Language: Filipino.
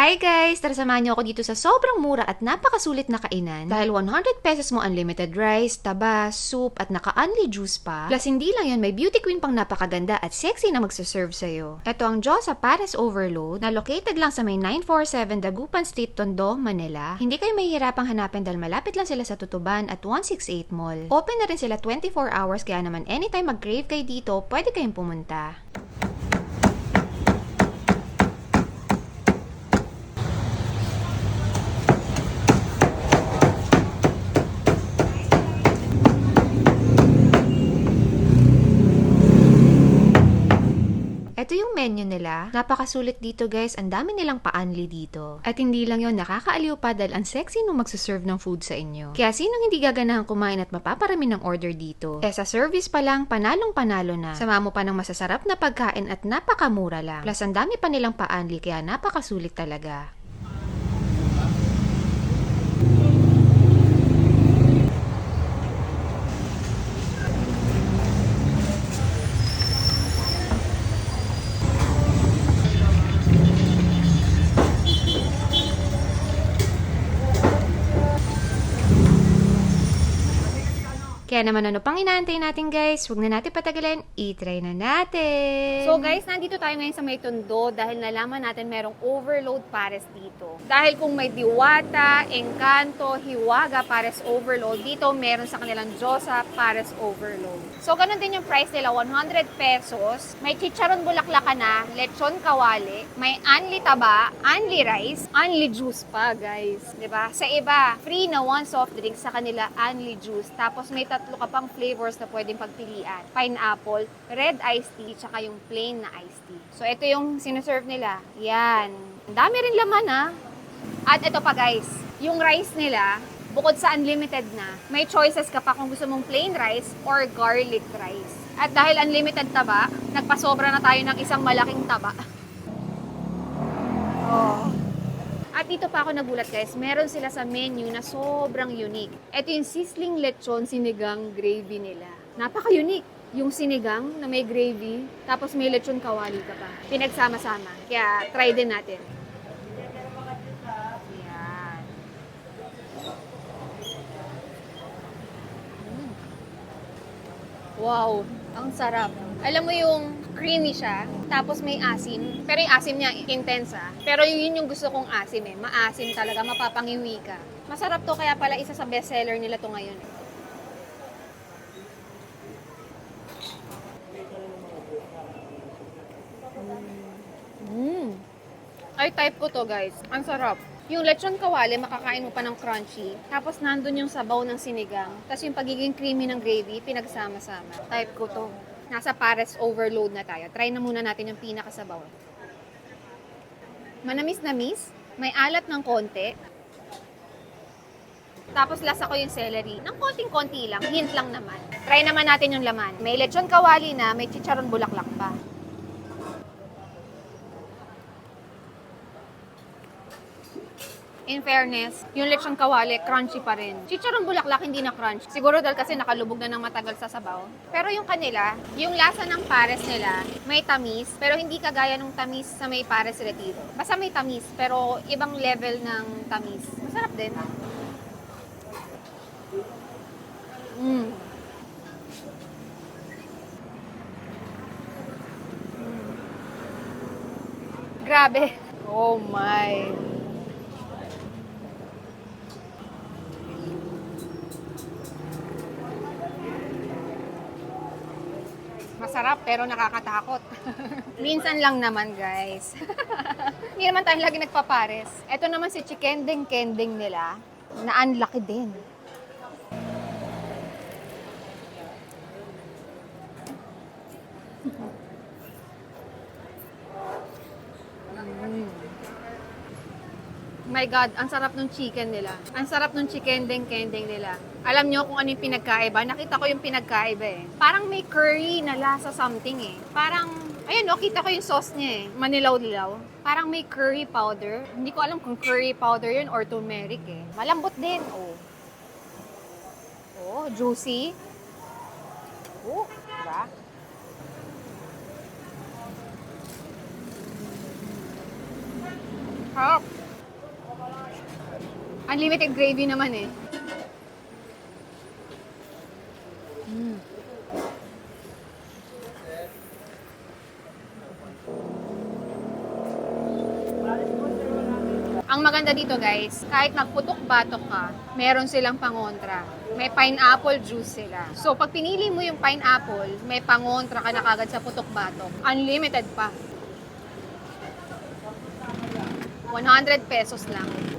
Hi guys! Tara samahan niyo ako dito sa sobrang mura at napakasulit na kainan. Dahil 100 pesos mo unlimited rice, taba, soup, at naka-unli juice pa. Plus hindi lang yun, may beauty queen pang napakaganda at sexy na magsaserve sa'yo. Ito ang sa Pares Overload na located lang sa may 947 Dagupan Street, Tondo, Manila. Hindi kayo mahihirapang hanapin dahil malapit lang sila sa Tutuban at 168 Mall. Open na rin sila 24 hours kaya naman anytime mag-crave kayo dito, pwede kayong pumunta. Ito yung menu nila. Napakasulit dito guys. Ang dami nilang pa-unli dito. At hindi lang yon nakakaaliw pa dahil ang sexy nung magsaserve ng food sa inyo. Kaya sinong hindi gaganahan kumain at mapaparami ng order dito? Eh sa service pa lang, panalong panalo na. Sama mo pa ng masasarap na pagkain at napakamura lang. Plus ang dami pa nilang pa-unli kaya napakasulit talaga. Kaya naman ano pang inaantay natin guys? Huwag na natin patagalin, i-try na natin! So guys, nandito tayo ngayon sa may Tondo dahil nalaman natin merong overload pares dito. Dahil kung may diwata, engkanto, hiwaga pares overload, dito meron sa kanilang Diyosa pares overload. So ganun din yung price nila, 100 pesos. May chicharon bulaklak ka na, lechon kawali, may anli taba, anli rice, anli juice pa guys. ba? Sa iba, free na one soft drink sa kanila, anli juice. Tapos may tatlo ka pang flavors na pwedeng pagpilian. Pineapple, red iced tea, tsaka yung plain na iced tea. So, ito yung sinuserve nila. Yan. Ang dami rin laman, ha? At ito pa, guys. Yung rice nila, bukod sa unlimited na, may choices ka pa kung gusto mong plain rice or garlic rice. At dahil unlimited taba, nagpasobra na tayo ng isang malaking taba. Oh. At dito pa ako nagulat guys, meron sila sa menu na sobrang unique. Ito yung sizzling lechon sinigang gravy nila. Napaka-unique. Yung sinigang na may gravy, tapos may lechon kawali ka pa. Pinagsama-sama. Kaya try din natin. Yan. Mm. Wow, ang sarap. Alam mo yung creamy siya, tapos may asim. Pero yung asim niya intense ah. Pero yun yung gusto kong asim eh. Maasim talaga, mapapangiwi ka. Masarap to kaya pala isa sa bestseller nila to ngayon. Mm. Ay, type ko to guys. Ang sarap. Yung lechon kawali, makakain mo pa ng crunchy. Tapos nandun yung sabaw ng sinigang. Tapos yung pagiging creamy ng gravy, pinagsama-sama. Type ko to. Nasa Pares overload na tayo. Try na muna natin yung pinakasabaw. Manamis-namis. May alat ng konti. Tapos lasa ko yung celery. Ng konting-konti lang. Hint lang naman. Try naman natin yung laman. May lechon kawali na, may chicharon bulaklak pa. In fairness, yung lechon kawali, crunchy pa rin. Chicharon bulaklak, hindi na crunch. Siguro dahil kasi nakalubog na ng matagal sa sabaw. Pero yung kanila, yung lasa ng pares nila, may tamis, pero hindi kagaya ng tamis sa may pares retiro. Basta may tamis, pero ibang level ng tamis. Masarap din. Mm. Grabe. Oh my. Masarap pero nakakatakot. Minsan lang naman guys. Hindi naman tayo lagi nagpapares. Ito naman si Chikending Kending nila na laki din. My God, ang sarap ng chicken nila. Ang sarap ng chicken ding kending nila. Alam nyo kung ano yung pinagkaiba? Nakita ko yung pinagkaiba eh. Parang may curry na lasa something eh. Parang, ayun no, kita ko yung sauce niya eh. Manilaw-lilaw. Parang may curry powder. Hindi ko alam kung curry powder yun or turmeric eh. Malambot din. Oh. Oh, juicy. Oh, diba? Harap. Unlimited gravy naman eh. Mm. Ang maganda dito guys, kahit magputok-batok ka, meron silang pangontra. May pineapple juice sila. So pag pinili mo yung pineapple, may pangontra ka na kagad sa putok-batok. Unlimited pa. 100 pesos lang.